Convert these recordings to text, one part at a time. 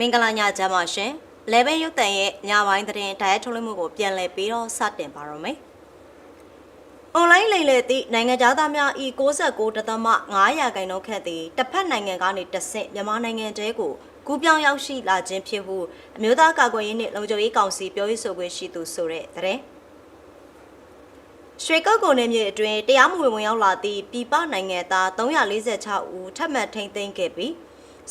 မင်္ဂလာညချမ်းပါရှင်။လေဘဲရုပ်တန်ရဲ့ညပိုင်းသတင်းဓာတ်ထုတ်လွှင့်မှုကိုပြန်လည်ပြီးတော့စတင်ပါတော့မယ်။ online လိမ်လည်သည့်နိုင်ငံသားများဤ69.5ရာခိုင်နှုန်းခန့်သည်တစ်ဖက်နိုင်ငံကနေတဆင့်မြန်မာနိုင်ငံတဲကိုကူးပြောင်းရောက်ရှိလာခြင်းဖြစ်ဟုအမျိုးသားကာကွယ်ရေးနှင့်လုံခြုံရေးကောင်စီပြောရေးဆိုခွင့်ရှိသူဆိုတဲ့သတင်း။ရွှေကုတ်ကုန်နယ်မြေအတွင်းတရားမဝင်ဝင်ရောက်လာသည့်ပြည်ပနိုင်ငံသား346ဦးထပ်မံထိန်းသိမ်းခဲ့ပြီး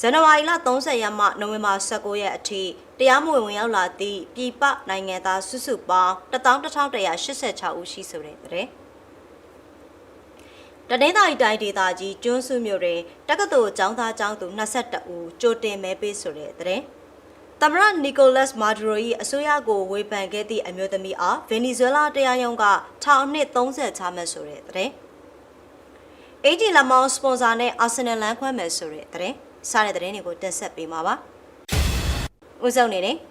ဇန်နဝါရီလ30ရက်မှနိုဝင်ဘာ19ရက်အထိတရားမဝင်ဝင်ရောက်လာသည့်ပြည်ပနိုင်ငံသားစုစုပေါင်း11186ဦးရှိဆိုတဲ့တဲ့တနင်္သာရီတိုင်းဒေသကြီးကျွန်းစုမြို့တွင်တက္ကသိုလ်ကျောင်းသားကျောင်းသူ22ဦးကြိုတင်မဲပေးဆိုတဲ့တဲ့သမရနီကိုလတ်မာဒူရို၏အစိုးရကိုဝေဖန်ခဲ့သည့်အမျိုးသမီးအားဗင်နီဇွဲလားတရားရုံးကထောင်နှစ်30ချမှတ်ဆိုတဲ့တဲ့။အေဂျီလမောင်စပွန်ဆာနဲ့အာဆင်နယ်လမ်းခွဲမယ်ဆိုတဲ့တဲ့။ စားတဲ့တဲ့တွေကိုတင်ဆက်ပေးမှာပါ။ဦးစုံနေနေ။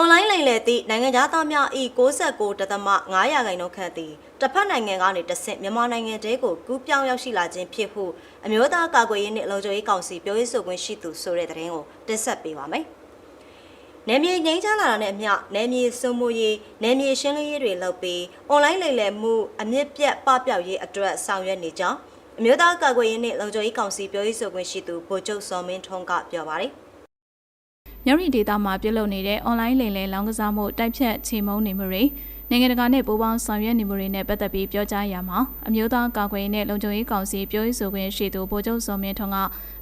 online လိမ်လည်သည့်နိုင်ငံသားများဤ69.5ရာခိုင်နှုန်းခန့်သည်တစ်ဖက်နိုင်ငံကနေတဆင့်မြန်မာနိုင်ငံတဲကိုကူးပြောင်းရောက်ရှိလာခြင်းဖြစ်ဟုအမျိုးသားကာကွယ်ရေးနှင့်လုံခြုံရေးကောင်စီပြောရေးဆိုခွင့်ရှိသူဆိုတဲ့သတင်းကိုတင်ဆက်ပေးပါမယ်။နယ်မြေငိမ့်ချလာတာနဲ့အမျှနယ်မြေစုံမှုရေးနယ်မြေရှင်းလင်းရေးတွေလုပ်ပြီး online လိမ်လည်မှုအမြင့်ပြတ်ပပျောက်ရေးအတွက်ဆောင်ရွက်နေကြောင်း အမျိုးသားကာကွယ်ရေးနှင့်လုံခြုံရေးကောင်စီပြောရေးဆိုခွင့်ရှိသူဗိုလ်ချုပ်စောမင်းထွန်းကပြောပါတယ်။မြောက်ရီဒေတာမှာပြုလုပ်နေတဲ့ online လိမ်လည်လောင်းကစားမှုတိုက်ဖြတ်ချေမှုန်းနေမှုတွေ နိုင်ငံတကာနဲ့ပူးပေါင်းဆောင်ရွက်နေမှုတွေနဲ့ပတ်သက်ပြီးပြောကြားရမှာအမျိုးသားကာကွယ်ရေးနဲ့လုံခြုံရေးကောင်စီပြောရေးဆိုခွင့်ရှိသူဗိုလ်ချုပ်စောမင်းထွန်းက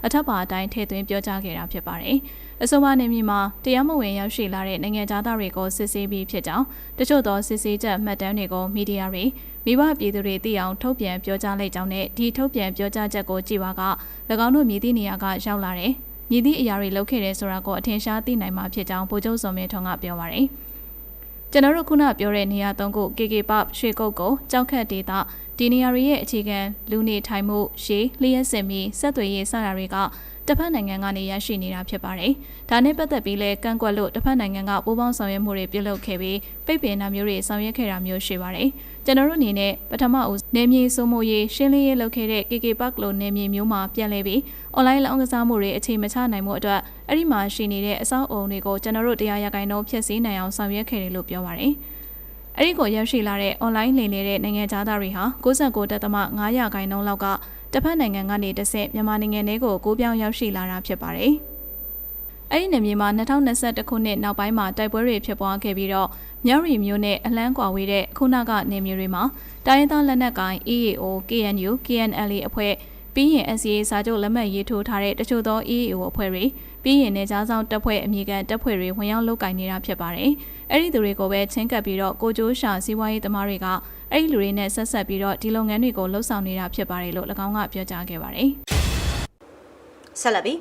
အထက်ပါအတိုင်းထည့်သွင်းပြောကြားခဲ့တာဖြစ်ပါတယ်။အဆိုပါနေမြေမှာတရားမဝင်ရောက်ရှိလာတဲ့နိုင်ငံသားတွေကိုစစ်ဆေးပြီးဖြစ်ကြောင်းတချို့သောစစ်ဆေးချက်မှတ်တမ်းတွေကိုမီဒီယာတွေမိဘပြည်သူတွေသိအောင်ထုတ်ပြန်ပြောကြားလိုက်ကြောင်းနဲ့ဒီထုတ်ပြန်ပြောကြားချက်ကိုကြည်ပါက၎င်းတို့မြည်သည့်နေရာကရောက်လာတဲ့မြည်သည့်အရာတွေလုပ်ခဲ့တယ်ဆိုတာကိုအထင်ရှားသိနိုင်မှာဖြစ်ကြောင်းဗိုလ်ချုပ်စောမင်းထွန်းကပြောပါရယ် ကျွန်တော်တို့ခုနပြောတဲ့နေရာသုံးခု KK Pub ရွှေကုတ်ကိုကြောက်ခတ်ဒေတာ ဒီနေရာတွေရဲ့အခြေခံလူနေထိုင်မှုရှေးလျှက်စင်ပြီးဆက်သွယ်ရေးစတာတွေကတစ်ဖက်နိုင်ငံကနေရရှိနေတာဖြစ်ပါတယ်။ဒါနဲ့ပတ်သက်ပြီးလဲကန့်ကွက်လို့တစ်ဖက်နိုင်ငံကပူးပေါင်းဆောင်ရွက်မှုတွေပြုလုပ်ခဲ့ပြီးပိတ်ပင်တာမျိုးတွေဆောင်ရွက်ခဲ့တာမျိုးရှိပါတယ်။ကျွန်တော်တို့အနေနဲ့ပထမဦးနေမြေစိုးမိုးရေးရှင်းလင်းရေးလုပ်ခဲ့တဲ့ KK Park လိုနေမြေမျိုးမှာပြန်လဲပြီး online လောင်းကစားမှုတွေအခြေမချနိုင်မှုအတွက်အဲ့ဒီမှာရှိနေတဲ့အစောင့်အုံတွေကိုကျွန်တော်တို့တရားရဂိုင်းတော့ဖျက်ဆီးနိုင်အောင်ဆောင်ရွက်ခဲ့တယ်လို့ပြောပါတယ်။ အဲ့ဒီကိုရောက်ရှိလာတဲ့ online လိမ်နေတဲ့နိုင်ငံသားတွေဟာ69.5ရာခိုင်နှုန်းလောက်ကတစ်ဖက်နိုင်ငံကနေတဆင့်မြန်မာနိုင်ငံထဲကိုကိုးပြောင်းရောက်ရှိလာတာဖြစ်ပါတယ်။အဲ့ဒီနေမြေမှာ2021ခုနှစ်နောက်ပိုင်းမှာတိုက်ပွဲတွေဖြစ်ပွားခဲ့ပြီးတော့မြောက်ရီမျိုးနဲ့အလန်းကွာဝေးတဲ့ခုနကနေမြေတွေမှာတိုင်းရင်းသားလက်နက်ကိုင် EAO, KNU, KNLA အဖွဲ့ပြီးရင် SCA စာချုပ်လက်မှတ်ရေးထိုးထားတဲ့တချို့သော EAO အဖွဲ့တွေ ပြီးရင်နေကြားဆောင်တပ်ဖွဲ့အမည်ခံတပ်ဖွဲ့တွေဝင်ရောက်လုပ်ကင်နေတာဖြစ်ပါတယ်။အဲ့ဒီသူတွေကိုပဲချင်းကပ်ပြီးတော့ကိုကျိုးရှာစီးပွားရေးသမားတွေကအဲ့ဒီလူတွေနဲ့ဆက်ဆက်ပြီးတော့ဒီလုပ်ငန်းတွေကိုလှုပ်ဆောင်နေတာဖြစ်ပါတယ်လို့၎င်းကပြောကြားခဲ့ပါတယ်။ဆက်လက်ပြီး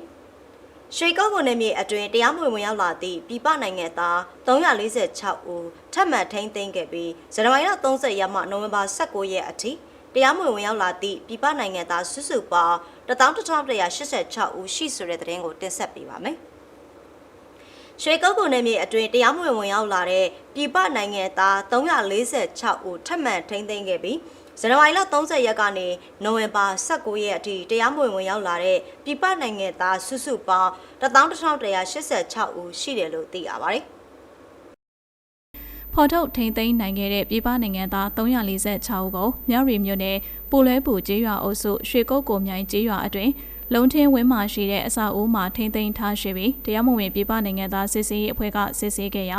ရွှေကောက်ကုန်နယ်မြေအတွင်းတရားမဝင်ဝင်ရောက်လာသည့်ပြည်ပနိုင်ငံသား346ဦးထပ်မံထိန်းသိမ်းခဲ့ပြီးဇန်နဝါရီလ30ရက်မှနိုဝင်ဘာ19ရက်အထိ တရားမဝင်ဝင်ရောက်လာသည့်ပြည်ပနိုင်ငံသားစုစုပေါင်း11186ဦးရှိဆိုတဲ့သတင်းကိုတင်ဆက်ပေးပါမယ်။ရွှေကောက်ကုန်နယ်မြေအတွင်းတရားမဝင်ဝင်ရောက်လာတဲ့ပြည်ပနိုင်ငံသား346ဦးထပ်မံထိန်းသိမ်းခဲ့ပြီးဇန်နဝါရီလ30ရက်ကနေနိုဝင်ဘာ19ရက်အထိတရားမဝင်ဝင်ရောက်လာတဲ့ပြည်ပနိုင်ငံသားစုစုပေါင်း11186ဦးရှိတယ်လို့သိရပါတယ်။ ဖော်ထုတ်ထိန်သိမ်းနိုင်ခဲ့တဲ့ပြည်ပနိုင်ငံသား346ဦးကိုမြောက်ရီမြို့နယ်ပူလဲပူကျေးရွာအုပ်စုရွှေကုတ်ကိုမြိုင်ကျေးရွာအတွင်းလုံထင်းဝင်းမှာရှိတဲ့အစာအိုးမှာထိန်သိမ်းထားရှိပြီးတရားမဝင်ပြည်ပနိုင်ငံသားစစ်ဆေးရေးအဖွဲ့ကစစ်ဆေးခဲ့ရာ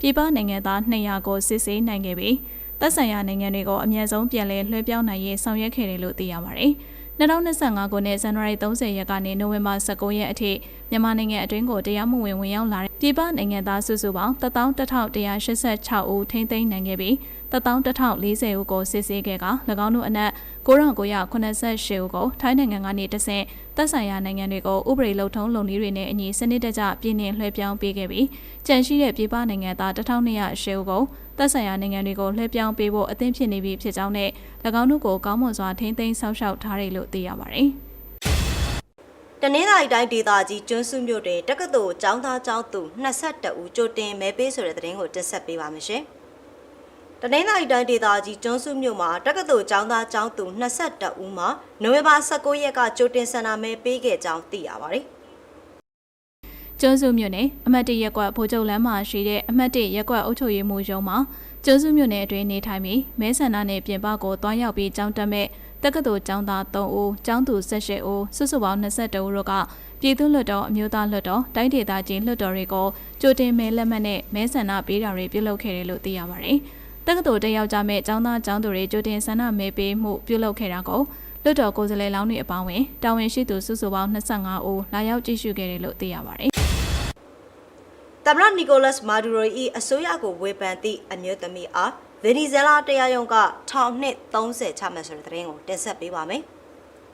ပြည်ပနိုင်ငံသား200ကိုစစ်ဆေးနိုင်ခဲ့ပြီးသက်ဆိုင်ရာနိုင်ငံတွေကိုအမြဲဆုံးပြန်လည်လွှဲပြောင်းနိုင်ရေးဆောင်ရွက်ခဲ့တယ်လို့သိရပါတယ်။ 2025ခုနှစ်ဇန်နဝါရီ30ရက်ကနေနိုဝင်ဘာ19ရက်အထိမြန်မာနိုင်ငံအတွင်းကိုတရားမဝင်ဝင်ရောက်လာတဲ့ပြည်ပနိုင်ငံသားစုစုပေါင်း11186ဦးထိန်းသိမ်းနိုင်ခဲ့ပြီး11040ဦးကိုစစ်ဆေးခဲ့က၎င်းတို့အနက်9988ဦးကိုထိုင်းနိုင်ငံကနေတဆင့်သက်ဆိုင်ရာနိုင်ငံတွေကိုဥပဒေလုံထုံးလုံနည်းတွေနဲ့အညီစနစ်တကျပြည်နှင်လွှဲပြောင်းပေးခဲ့ပြီးကြန့်ရှိတဲ့ပြည်ပနိုင်ငံသား1200ဦးကို သက်ဆိုင်ရာနိုင်ငံတွေကိုလွှဲပြောင်းပေးဖို့အသင့်ဖြစ်နေပြီဖြစ်ကြောင်းနဲ့၎င်းတို့ကိုကောင်းမွန်စွာထိန်းသိမ်းဆောက်ရှောက်ထားတယ်လို့သိရပါတယ်။တနင်္သာရီတိုင်းဒေသကြီးကျွန်းစုမြို့တွင်တက္ကသိုလ်ကျောင်းသားကျောင်းသူ22ဦးကြိုတင်မဲပေးဆိုတဲ့သတင်းကိုတင်ဆက်ပေးပါမယ်ရှင်။တနင်္သာရီတိုင်းဒေသကြီးကျွန်းစုမြို့မှာတက္ကသိုလ်ကျောင်းသားကျောင်းသူ22ဦးမှာနိုဝင်ဘာ19ရက်ကကြိုတင်ဆန္ဒမဲပေးခဲ့ကြောင်းသိရပါတယ်။ ကျွန်းစုမြို့နယ်အမှတ်၁ရက်ကွက်ဗိုလ်ချုပ်လမ်းမှာရှိတဲ့အမှတ်၁ရက်ကွက်အုပ်ချုပ်ရေးမှူးရုံးမှာကျွန်းစုမြို့နယ်အတွင်းနေထိုင်ပြီးမဲဆန္ဒနယ်ပြင်ပကိုတွားရောက်ပြီးကြောင်းတက်မဲ့တက္ကသိုလ်ကျောင်းသား3ဦးကျောင်းသူ18ဦးစုစုပေါင်း22ဦးတို့ကပြည်သူ့လွှတ်တော်အမျိုးသားလွှတ်တော်တိုင်းဒေသကြီးလွှတ်တော်တွေကိုကြိုတင်မဲလက်မှတ်နဲ့မဲဆန္ဒပေးတာတွေပြုလုပ်ခဲ့တယ်လို့သိရပါတယ်။တက္ကသိုလ်တက်ရောက်ကြမဲ့ကျောင်းသားကျောင်းသူတွေကြိုတင်ဆန္ဒမဲပေးမှုပြုလုပ်ခဲ့တာကိုလွှတ်တော်ကိုယ်စားလှယ်လောင်းတွေအပေါင်းဝင်တာဝန်ရှိသူစုစုပေါင်း25ဦးလာရောက်ကြည့်ရှုခဲ့တယ်လို့သိရပါတယ်။ သမ္မတနီကိုလတ်မာဒူရို၏အစိုးရကိုဝေဖန်သည့်အမျိုးသမီးအားဗင်နီဇွဲလားတရားရုံးကထောင်နှစ်30ချမှတ်ဆိုတဲ့သတင်းကိုတင်ဆက်ပေးပါမယ်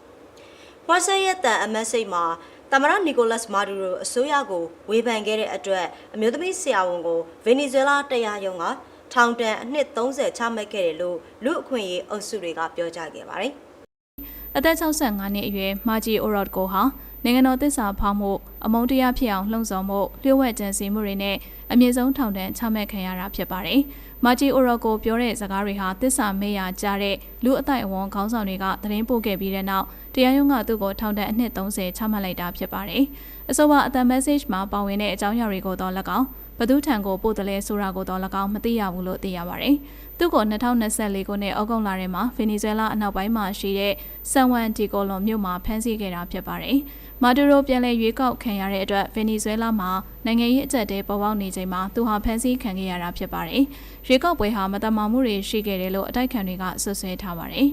။ဝါဆက်ရဲ့တန်အမတ်စိတ်မှာသမ္မတနီကိုလတ်မာဒူရိုအစိုးရကိုဝေဖန်ခဲ့တဲ့အတွက်အမျိုးသမီးဆရာဝန်ကိုဗင်နီဇွဲလားတရားရုံးကထောင်ဒဏ်အနှစ်30ချမှတ်ခဲ့တယ်လို့လူအခွင့်အရေးအုပ်စုတွေကပြောကြားခဲ့ပါတယ်။အသက်65နှစ်အရွယ်မာဂျီအိုရော့ကိုဟာ နိုင်ငံတော်သစ္စာဖောက်မှုအမုန်းတရားဖြစ်အောင်လှုံ့ဆော်မှုလျှို့ဝှက်ကြံစည်မှုတွေနဲ့အမြင့်ဆုံးထောင်ဒဏ်ချမှတ်ခံရတာဖြစ်ပါတယ်။မာဂျီအိုရော့ကိုပြောတဲ့စကားတွေဟာသစ္စာမေ့ရကြတဲ့လူအသိုက်အဝန်းခေါင်းဆောင်တွေကသတင်းပို့ခဲ့ပြီးတဲ့နောက်တရားရုံးကသူ့ကိုထောင်ဒဏ်အနှစ်30ချမှတ်လိုက်တာဖြစ်ပါတယ်။အဆိုပါအတန် message မှာပါဝင်တဲ့အကြောင်းအရာတွေကိုတော့၎င်း ဘသူထံကိုပို့တယ်လဲဆိုတာကိုတော့၎င်းမသိရဘူးလို့သိရပါတယ်။သူ့ကို2024ခုနှစ်ဩဂုတ်လထဲမှာဗင်နီဇွဲလားအနောက်ပိုင်းမှာရှိတဲ့ဆန်ဝန်ဒီကိုလွန်မြို့မှာဖမ်းဆီးခဲ့တာဖြစ်ပါတယ်။မာဒူရိုပြန်လည်ရွေးကောက်ခံရတဲ့အတွက်ဗင်နီဇွဲလားမှာနိုင်ငံရေးအကြက်တဲပေါ်ပေါက်နေချိန်မှာသူဟာဖမ်းဆီးခံခဲ့ရတာဖြစ်ပါတယ်။ရွေးကောက်ပွဲဟာမတမာမှုတွေရှိခဲ့တယ်လို့အတိုက်ခံတွေကဆွဆွဲထားပါတယ်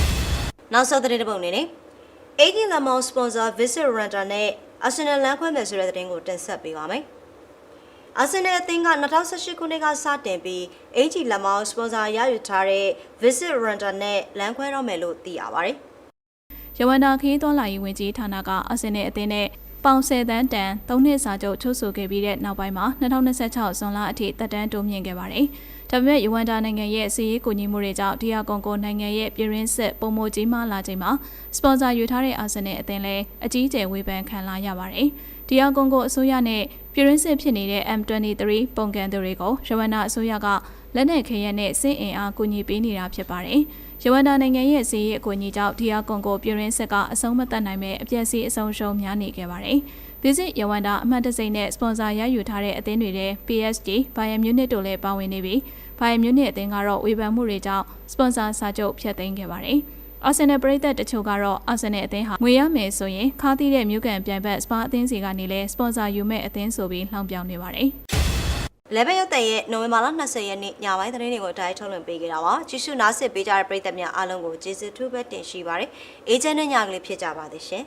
။နောက်ဆုံးသတင်းတစ်ပုဒ်အနေနဲ့ AG Lemon sponsor Visit Renter နဲ့ Arsenal လမ်းခွဲမယ်ဆိုတဲ့သတင်းကိုတင်ဆက်ပေးပါမယ်။ Arsenal အသင်းက2018ခုနှစ်ကစတင်ပြီး AG Lemon sponsor ရယူထားတဲ့ Visit Renter နဲ့လမ်းခွဲတော့မယ်လို့သိရပါတယ်။ရဝန္တာခီးသွွန်လာရေးဝင်ကြီးဌာနကအာဆင်နယ်အသင်းနဲ့ပေါင်10တန်းတန်၃နှစ်စာချုပ်ချုပ်ဆိုခဲ့ပြီးတဲ့နောက်ပိုင်းမှာ2026ဇွန်လအထိတက်တန်းတိုးမြင့်ခဲ့ပါတယ်။ဒါပေမဲ့ရဝန္တာနိုင်ငံရဲ့စီးရေးကိုညီမှုတွေကြောင့်ဒီယာကွန်ကိုနိုင်ငံရဲ့ပြည်ရင်းစစ်ပုံမိုကြီးမားလာချိန်မှာစပွန်ဆာယူထားတဲ့အာဆင်နယ်အသင်းလည်းအကြီးအကျယ်ဝေဖန်ခံလာရပါတယ်။ ဒီယာကွန်ကိုအစိုးရနဲ့ပြည်ရင်းစစ်ဖြစ်နေတဲ့ M23 ပုံကန်သူတွေကိုရဝန္တာအစိုးရကလက်နက်ခဲယက်နဲ့စစ်အင်အားကူညီပေးနေတာဖြစ်ပါတယ်။ရဝန္တာနိုင်ငံရဲ့စီးရေးအကူအညီကြောင့်ဒီယာကွန်ကိုပြည်ရင်းစစ်ကအဆုံးမတတ်နိုင်မဲ့အပြည့်စီအဆုံးရှုံးများနေခဲ့ပါတယ်။ Visit ရဝန္တာအမှတ်တစိမ့်နဲ့စပွန်ဆာရယူထားတဲ့အသင်းတွေတဲ့ PSG, Bayern Munich တို့လည်းပါဝင်နေပြီး Bayern Munich အသင်းကတော့ဝေဖန်မှုတွေကြောင့်စပွန်ဆာစာချုပ်ဖျက်သိမ်းခဲ့ပါတယ်။ Arsenal ပရိသတ်တချို့ကတော့ Arsenal အသင်းဟာငွေရမယ်ဆိုရင်ခါးသီးတဲ့မြို့ကန်ပြိုင်ဘက်စပါအသင်းစီကနေလည်းစပွန်ဆာယူမဲ့အသင်းဆိုပြီးလှောင်ပြောင်နေပါတယ်။လေဘယ်ရုပ်တဲ့ရဲ့နိုဝင်ဘာလ20ရက်နေ့ညပိုင်းသတင်းတွေကိုတိုင်းထုတ်လွှင့်ပေးခဲ့တာပါကြည့်ရှုနားဆင်ပေးကြတဲ့ပရိသတ်များအားလုံးကိုကျေးဇူးထူးပဲတင်ရှိပါတယ်အေဂျင့်နဲ့ညကလေးဖြစ်ကြပါသည်ရှင်